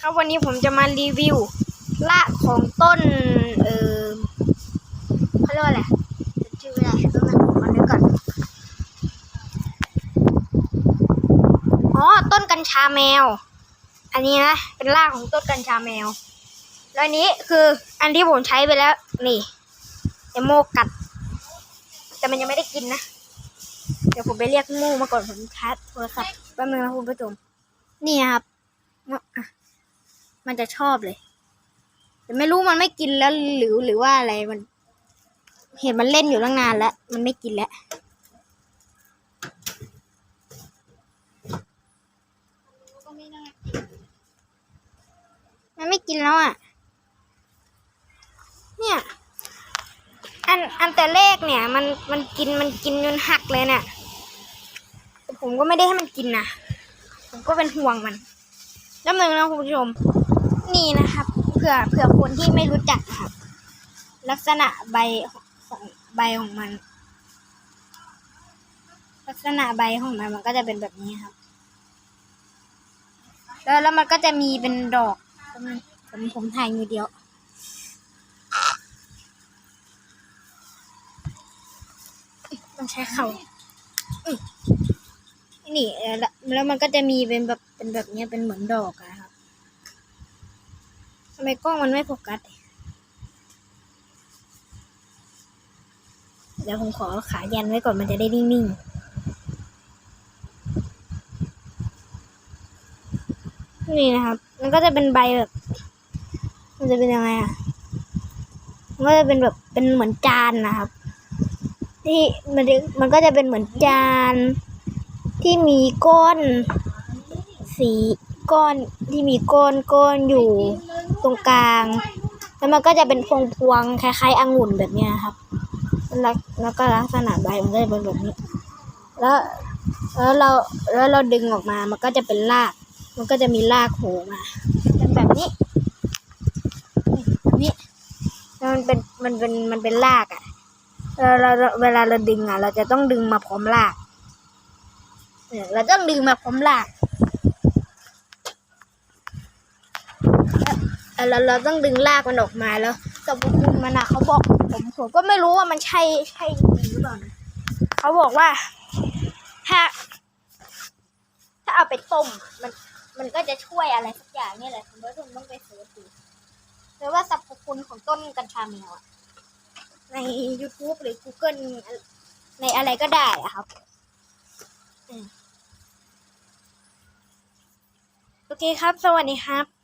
ครับวันนี้ผมจะมารีวิวรากของต้น เออเขาเรียกว่าอะไรชื่ออะไรต้องมาผมานึกก่อนอ๋อต้นกัญชาแมว อันนี้นะเป็นรากของต้นกัญชาแมว แล้วนี้คืออันที่ผมใช้ไปแล้ว นี่เอโมกัด แต่มันยังไม่ได้กินนะ เดี๋ยวผมไปเรียกงูมาก่อนผมชาร์จโทรศัพท์แป๊บนึงนะคุณผู้ชมนี่ครับอะ มันจะชอบเลย แต่ไม่รู้มันไม่กินแล้วหรือหรือว่าอะไรมัน เห็นมันเล่นอยู่ตั้งนานแล้ว มันไม่กินแล้วมันไม่กินแล้วอะ เนี่ย อันอันแต่แรกเนี่ย มันมันกินมันกินจนหักเลยเนี่ยแต่ผมก็ไม่ได้ให้มันกินนะ ผมก็เป็นห่วงมันแล้วมึงนะคุณผู้ชม นี่นะครับ เผื่อเผื่อคนที่ไม่รู้จักครับ ลักษณะใบของใบของมัน ลักษณะใบของมันมันก็จะเป็นแบบนี้ครับ แล้วแล้วมันก็จะมีเป็นดอกผมผมถ่ายมือเดียวต้องใช้เขาอุ๊ยนี่แล้วแล้วมันก็จะมีเป็นแบบเป็นแบบนี้เป็นเหมือนดอกอะ ทำไมกล้องมันไม่โฟกัส เดี๋ยวผมขอขายันไว้ก่อนมันจะได้นิ่งๆนี่นะครับ มันก็จะเป็นใบแบบ มันจะเป็นยังไงอะมันก็จะเป็นแบบ เป็นเหมือนจานนะครับ ที่มันจะมันก็จะเป็นเหมือนจาน ที่มีก้อน สีก้อนที่มีก้อนก้อนอยู่ ตรงกลาง แล้วมันก็จะเป็นพวงพวงคล้ายๆองุ่นแบบนี้ครับแล้วแล้วก็ลักษณะใบมันก็จะเป็นแบบนี้ แล้วแล้วเราแล้วเราดึงออกมา มันก็จะเป็นราก มันก็จะมีรากโผล่มาเป็นแบบนี้แบบนี้แล้วมันเป็นมันเป็นมันเป็นรากอะเราเราเวลาเราดึงอะ เราจะต้องดึงมาพร้อมรากเราต้องดึงมาพร้อมรากแล้ว เราเราต้องดึงรากมันออกมาแล้วสรรพคุณมันอะเขาบอกผมผมก็ไม่รู้ว่ามันใช่ใช่จริงหรือเปล่านะเขาบอกว่า ถ้า ถ้าเอาไปต้มมัน มันก็จะช่วยอะไรสักอย่างนี่แหละคุณผู้ชมต้องไปเสิร์ชดูหรือว่าสรรพคุณของต้นกัญชาแมวใน YouTube หรือ Google ในอะไรก็ได้อะครับโอเคครับ สวัสดีครับ